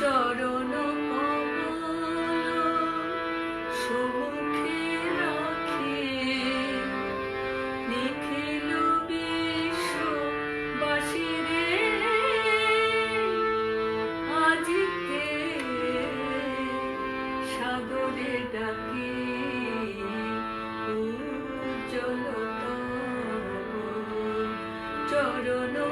চরণ সুমুখে রাখে নিখিল বিশ্ববাসীরে আজিতে সাগরে ডাকে উজ্জ্বলতা চরণ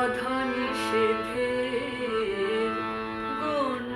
বাধা নিষেধের গণ্ডি